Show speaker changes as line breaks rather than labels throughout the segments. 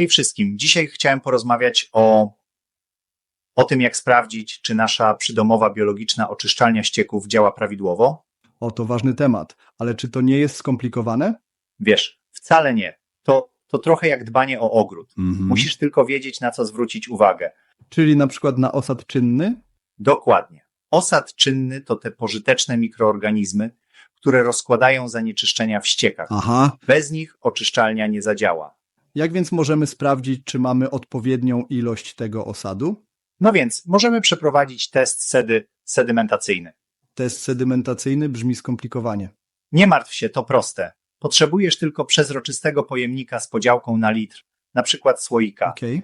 Hej wszystkim. Dzisiaj chciałem porozmawiać o, o tym, jak sprawdzić, czy nasza przydomowa biologiczna oczyszczalnia ścieków działa prawidłowo.
O, to ważny temat, ale czy to nie jest skomplikowane?
Wiesz, wcale nie. To, to trochę jak dbanie o ogród.
Mhm.
Musisz tylko wiedzieć, na co zwrócić uwagę.
Czyli na przykład na osad czynny?
Dokładnie. Osad czynny to te pożyteczne mikroorganizmy, które rozkładają zanieczyszczenia w ściekach.
Aha.
Bez nich oczyszczalnia nie zadziała.
Jak więc możemy sprawdzić, czy mamy odpowiednią ilość tego osadu?
No więc możemy przeprowadzić test sedy sedymentacyjny.
Test sedymentacyjny brzmi skomplikowanie.
Nie martw się, to proste. Potrzebujesz tylko przezroczystego pojemnika z podziałką na litr, na przykład słoika.
Okej.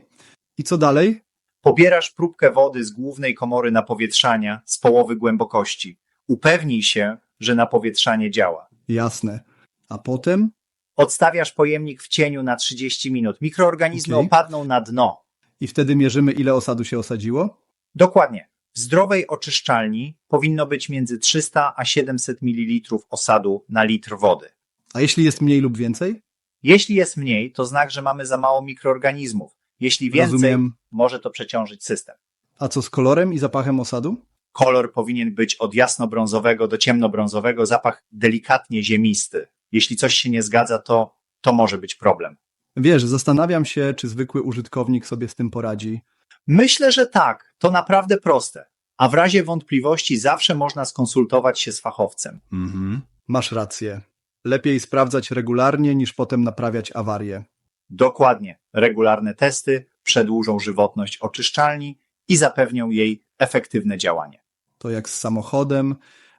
I co dalej?
Pobierasz próbkę wody z głównej komory napowietrzania z połowy głębokości. Upewnij się, że napowietrzanie działa.
Jasne. A potem?
Odstawiasz pojemnik w cieniu na 30 minut. Mikroorganizmy
Okej.
opadną na dno.
I wtedy mierzymy, ile osadu się osadziło?
Dokładnie. W zdrowej oczyszczalni powinno być między 300 a 700 ml osadu na litr wody.
A jeśli jest mniej lub więcej?
Jeśli jest mniej, to znak, że mamy za mało mikroorganizmów. Jeśli więcej,
Rozumiem.
może to przeciążyć system.
A co z kolorem i zapachem osadu?
Kolor powinien być od jasnobrązowego do ciemnobrązowego, zapach delikatnie ziemisty. Jeśli coś się nie zgadza, to, to może być problem.
Wiesz, zastanawiam się, czy zwykły użytkownik sobie z tym poradzi.
Myślę, że tak. To naprawdę proste. A w razie wątpliwości zawsze można skonsultować się z fachowcem.
Mhm. Masz rację. Lepiej sprawdzać regularnie, niż potem naprawiać awarie.
Dokładnie. Regularne testy przedłużą żywotność oczyszczalni i zapewnią jej efektywne działanie.
To jak z samochodem,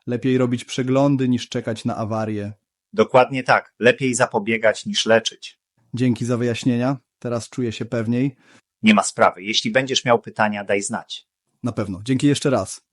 lepiej robić przeglądy, niż czekać na awarię.
Dokładnie tak. Lepiej zapobiegać niż leczyć.
Dzięki za wyjaśnienia. Teraz czuję się pewniej.
Nie ma sprawy. Jeśli będziesz miał pytania, daj znać.
Na pewno. Dzięki jeszcze raz.